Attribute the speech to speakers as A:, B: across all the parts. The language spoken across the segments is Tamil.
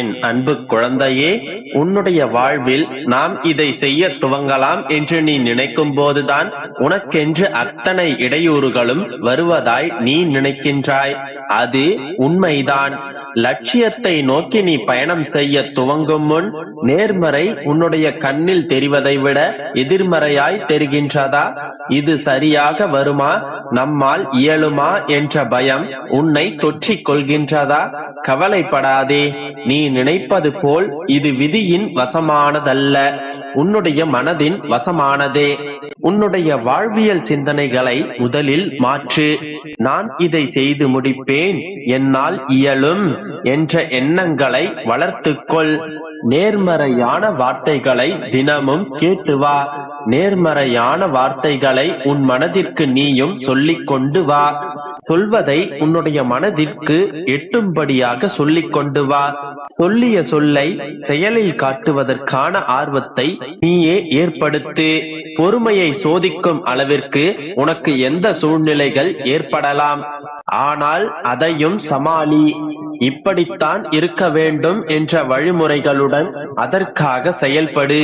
A: என் அன்பு குழந்தையே உன்னுடைய வாழ்வில் நாம் இதை செய்ய துவங்கலாம் என்று நீ நினைக்கும் போதுதான் உனக்கென்று அத்தனை இடையூறுகளும் வருவதாய் நீ நினைக்கின்றாய். அது உண்மைதான். லட்சியத்தை நோக்கி நீ பயணம் செய்ய துவங்கும் முன் நேர்மறை உன்னுடைய கண்ணில் தெரிவதை விட எதிர்மறையாய் தெரிகின்றதா? இது சரியாக வருமா? நம்மால் இயலுமா என்ற பயம் உன்னை தொற்றிக் கொள்கின்றதா? கவலைப்படாதே. நீ நினைப்பது போல் இது விதியின் வசமானதல்ல. உன்னுடைய மனதின் வசமானதே. உன்னுடைய வாழ்வியல் சிந்தனைகளை முதலில் மாற்று. நான் இதை செய்து முடிப்பேன். என்னால் இயலும் என்ற எண்ணங்களை வளர்த்துக்கொள் நேர்மறையான வார்த்தைகளை தினமும் கேட்டு வா. நேர்மறையான வார்த்தைகளை உன் மனதிற்கு நீயும் சொல்லிக் கொண்டு வா. சொல்வதை உன்னுடைய மனதிற்கு எட்டும்படியாக சொல்லிக் கொண்டு வா. சொல்லிய சொல்லை செயலில் காட்டுவதற்கான ஆர்வத்தை நீயே ஏற்படுத்து. பொறுமையை சோதிக்கும் அளவிற்கு உனக்கு எந்த சூழ்நிலைகள் ஏற்படலாம். ஆனால் அதையும் சமாளி. இப்படித்தான் இருக்க வேண்டும் என்ற வழிமுறைகளுடன் அதற்காக செயல்படு.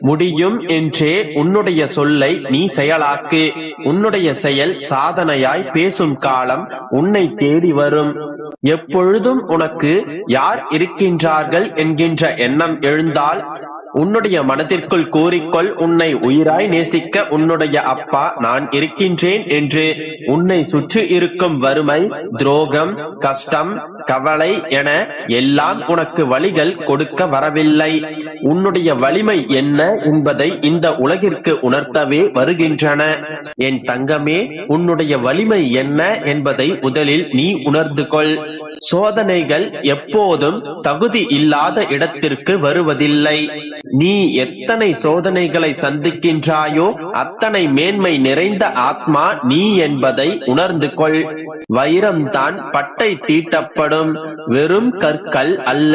A: முடியும் என்றே உன்னுடைய சொல்லை நீ செயலாக்கு. உன்னுடைய செயல் சாதனையாய் பேசும் காலம் உன்னை தேடி வரும். எப்பொழுதும் உனக்கு யார் இருக்கின்றார்கள் என்கின்ற எண்ணம் எழுந்தால் உன்னுடைய மனதிற்குள் கூறிக்கொள் உன்னை உயிராய் நேசிக்க உன்னுடைய அப்பா நான் இருக்கின்றேன் என்று உன்னை சுற்றி இருக்கும் வறுமை துரோகம் கஷ்டம் கவலை என எல்லாம் உனக்கு வழிகள் கொடுக்க வரவில்லை. உன்னுடைய வலிமை என்ன என்பதை இந்த உலகிற்கு உணர்த்தவே வருகின்றன. என் தங்கமே உன்னுடைய வலிமை என்ன என்பதை முதலில் நீ உணர்ந்து கொள். சோதனைகள் எப்போதும் தகுதி இல்லாத இடத்திற்கு வருவதில்லை. நீ எத்தனை சோதனைகளை சந்திக்கின்றாயோ அத்தனை மேன்மை நிறைந்த ஆத்மா நீ என்பதை உணர்ந்து கொள். வைரம்தான் பட்டை தீட்டப்படும் வெறும் கற்கள் அல்ல.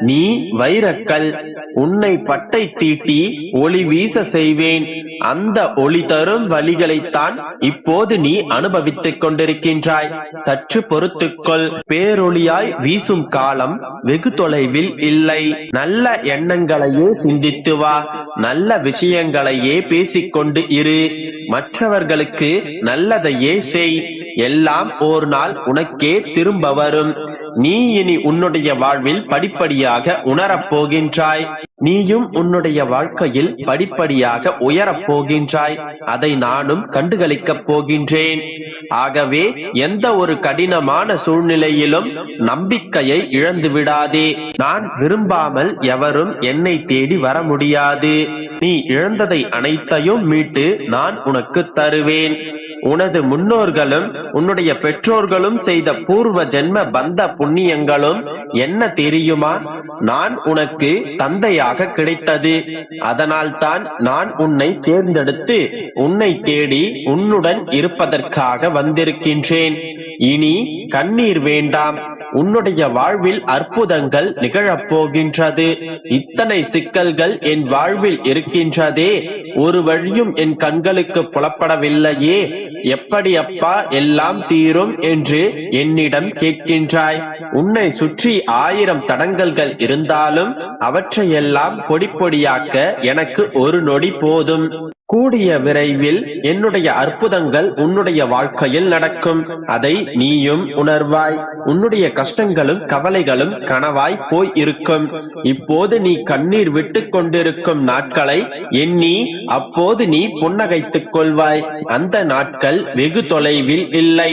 A: நீ வைரக்கல். உன்னை பட்டை தீட்டி ஒளி வீச செய்வேன். அந்த ஒளி தரும் வழிகளைத்தான் இப்போது நீ அனுபவித்துக் கொண்டிருக்கின்றாய். சற்று பொறுத்துக்கொள். பேரொளியாய் வீசும் காலம் வெகு தொலைவில் இல்லை. நல்ல எண்ணங்களையே சிந்தித்து வா. நல்ல விஷயங்களையே பேசிக்கொண்டு இரு. மற்றவர்களுக்கு நல்லதையே செய். எல்லாம் ஒரு நாள் உனக்கே திரும்ப வரும். நீ இனி உன்னுடைய வாழ்வில் படிப்படியாக உணரப் போகின்றாய். நீயும் உன்னுடைய வாழ்க்கையில் படிப்படியாக உயரப் போகின்றாய். அதை நானும் கண்டுகளிக்கப் போகின்றேன். ஆகவே எந்த ஒரு கடினமான சூழ்நிலையிலும் நம்பிக்கையை இழந்து விடாதே. நான் விரும்பாமல் எவரும் என்னை தேடி வர முடியாது. நீ இழந்ததை அனைத்தையும் மீட்டு நான் உனக்கு தருவேன். உனது முன்னோர்களும் உன்னுடைய பெற்றோர்களும் செய்த பூர்வ ஜென்ம பந்த புண்ணியங்களும் என்ன தெரியுமா? நான் உனக்கு தந்தையாக கிடைத்தது. அதனால்தான் நான் உன்னை தேர்ந்தெடுத்து உன்னை தேடி உன்னுடன் இருப்பதற்காக வந்திருக்கின்றேன். இனி கண்ணீர் வேண்டாம். உன்னுடைய வாழ்வில் அற்புதங்கள் நிகழப் போகின்றது. இத்தனை சிக்கல்கள் என் வாழ்வில் இருக்கின்றதே. ஒரு வழியும் என் கண்களுக்கு புலப்படவில்லையே. எப்படி அப்பா எல்லாம் தீரும் என்று என்னிடம் கேட்கின்றாய்? உன்னை சுற்றி ஆயிரம் தடங்கல்கள் இருந்தாலும் அவற்றையெல்லாம் பொடி பொடியாக்க எனக்கு ஒரு நொடி போதும். கூடிய விரைவில் என்னுடைய அற்புதங்கள் உன்னுடைய வாழ்க்கையில் நடக்கும். அதை நீயும் உணர்வாய். உன்னுடைய கஷ்டங்களும் கவலைகளும் கனவாய் போய் இருக்கும். இப்போது நீ கண்ணீர் விட்டு கொண்டிருக்கும் நாட்களை எண்ணி அப்போது நீ புன்னகைத்துக் கொள்வாய். அந்த நாட்கள் வெகு தொலைவில் இல்லை.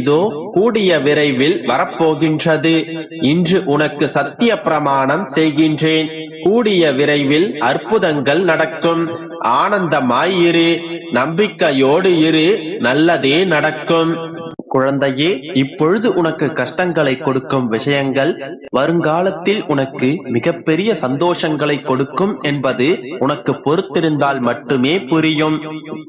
A: இதோ கூடிய விரைவில் வரப்போகின்றது. இன்று உனக்கு சத்திய பிரமாணம் செய்கின்றேன். கூடிய விரைவில் அற்புதங்கள் நடக்கும். ஆனந்தமாய் இரு நம்பிக்கையோடு இரு நல்லதே நடக்கும். குழந்தையே இப்பொழுது உனக்கு கஷ்டங்களை கொடுக்கும் விஷயங்கள் வருங்காலத்தில் உனக்கு மிகப்பெரிய சந்தோஷங்களை கொடுக்கும் என்பது உனக்கு பொறுத்திருந்தால் மட்டுமே புரியும்.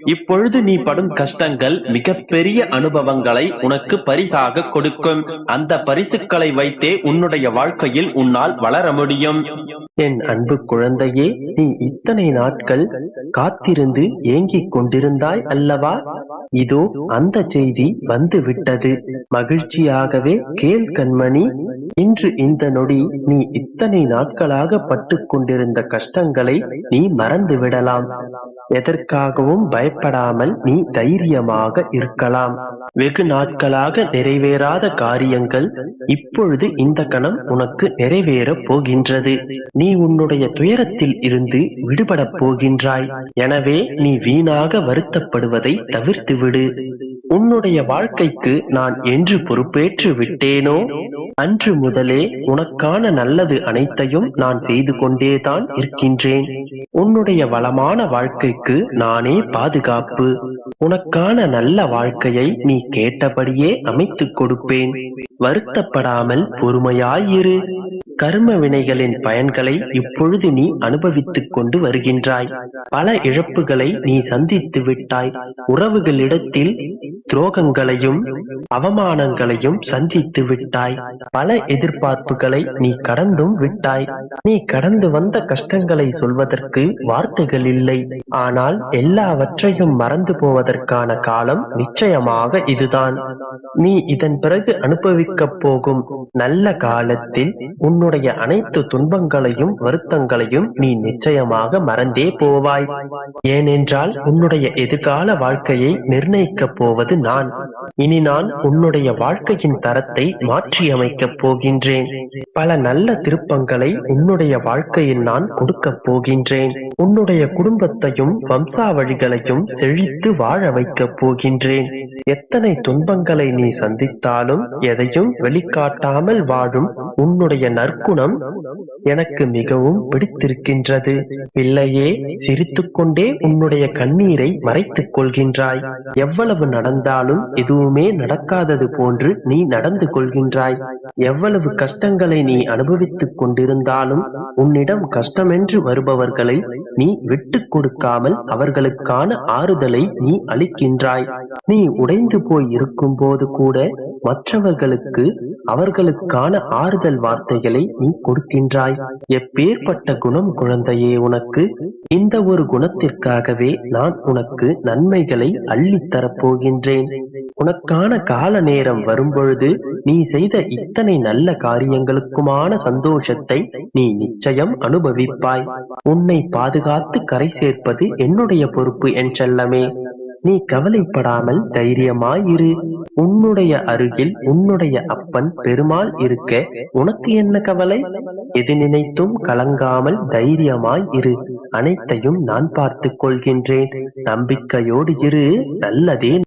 A: இப்பொழுது நீ படும் கஷ்டங்கள் மிகப்பெரிய அனுபவங்களை உனக்கு பரிசாக கொடுக்கும். அந்த பரிசுகளை வைத்தே உன்னுடைய வாழ்க்கையில் உன்னால் வளர முடியும். என் அன்பு குழந்தையே நீ இத்தனை நாட்கள் காத்திருந்து ஏங்கிக் கொண்டிருந்தாய் அல்லவா?
B: இதோ அந்த செய்தி வந்து விட்டது மகிழ்ச்சியாகவே கேள் கண்மணி இன்று இந்த நொடி நீ இத்தனை நாட்களாக பட்டு கொண்டிருந்த கஷ்டங்களை நீ மறந்து விடலாம். எதற்காகவும் பயப்படாமல் நீ தைரியமாக இருக்கலாம். வெகு நாட்களாக நிறைவேறாத காரியங்கள் இப்பொழுது இந்த கணம் உனக்கு நிறைவேறப் போகின்றது. நீ உன்னுடைய துயரத்தில் இருந்து விடுபடப் போகின்றாய். எனவே நீ வீணாக வருத்தப்படுவதை தவிர்த்து விடு உன்னுடைய வாழ்க்கைக்கு நான் என்று பொறுப்பேற்று விட்டேனோ? அன்று முதலே உனக்கான நல்லது அனைத்தையும் நான் செய்து கொண்டேதான் இருக்கின்றேன். உன்னுடைய வளமான வாழ்க்கைக்கு நானே பாதுகாப்பு. உனக்கான நல்ல வாழ்க்கையை நீ கேட்டபடியே அமைத்துக் கொடுப்பேன். வருத்தப்படாமல் பொறுமையாயிரு. கர்ம வினைகளின் பயன்களை இப்பொழுது நீ அனுபவித்துக் கொண்டு வருகின்றாய். பல இழப்புகளை நீ சந்தித்து விட்டாய். உறவுகளிடத்தில் துரோகங்களையும் அவமானங்களையும் சந்தித்து விட்டாய். பல எதிர்பார்ப்புகளை நீ கடந்தும் விட்டாய். நீ கடந்து வந்த கஷ்டங்களை சொல்வதற்கு வார்த்தைகள் இல்லை. ஆனால் எல்லாவற்றையும் மறந்து போவதற்கான காலம் நிச்சயமாக இதுதான். நீ இதன் பிறகு அனுபவிக்கப் போகும் நல்ல காலத்தில் உன்னுடைய அனைத்து துன்பங்களையும் வருத்தங்களையும் நீ நிச்சயமாக மறந்தே போவாய். ஏனென்றால் உன்னுடைய எதிர்கால வாழ்க்கையை நிர்ணயிக்கப் போவது நான் இனி நான் உன்னுடைய வாழ்க்கையின் தரத்தை மாற்றியமைக்கப் போகின்றேன். பல நல்ல திருப்பங்களை உன்னுடைய வாழ்க்கையில் நான் கொடுக்கப் போகின்றேன். உன்னுடைய குடும்பத்தையும் வம்சாவழிகளையும் செழித்து வாழ வைக்கப் போகின்றேன். எத்தனை துன்பங்களை நீ சந்தித்தாலும் எதையும் வெளிக்காட்டாமல் வாழும் உன்னுடைய நற்குணம் எனக்கு மிகவும் பிடித்திருக்கின்றது. பிள்ளையே சிரித்துக்கொண்டே உன்னுடைய கண்ணீரை மறைத்துக் கொள்கின்றாய். எவ்வளவு நடந்தாலும் எதுவுமே நடக்காதது போன்று நீ நடந்து கொள்கின்றாய். எவ்வளவு கஷ்டங்களை நீ அனுபவித்துக் கொண்டிருந்தாலும் உன்னிடம் கஷ்டமென்று வருபவர்களை நீ விட்டுக் கொடுக்காமல் அவர்களுக்கான ஆறுதலை நீ அளிக்கின்றாய். நீ உடைந்து போய் இருக்கும் போது கூட மற்றவர்களுக்கு அவர்களுக்கான ஆறுதல் வார்த்தைகளை நீ கொடுக்கின்றாய். எப்பேற்பட்ட குணம் குழந்தையே உனக்கு இந்த ஒரு குணத்திற்காகவே நான் உனக்கு நன்மைகளை அள்ளித்தரப்போகின்றேன். உனக்கான கால நேரம் வரும்பொழுது நீ செய்த இத்தனை நல்ல காரியங்களுக்குமான சந்தோஷத்தை நீ நிச்சயம் அனுபவிப்பாய். உன்னை பாதுகாத்து கரை சேர்ப்பது என்னுடைய பொறுப்பு என் செல்லமே. நீ கவலைப்படாமல் தைரியமாயிரு. உன்னுடைய அருகில் உன்னுடைய அப்பன் பெருமாள் இருக்க உனக்கு என்ன கவலை? எது நினைத்தும் கலங்காமல் தைரியமாய் இரு அனைத்தையும் நான் பார்த்துக் கொள்கின்றேன். நம்பிக்கையோடு இரு. நல்லதே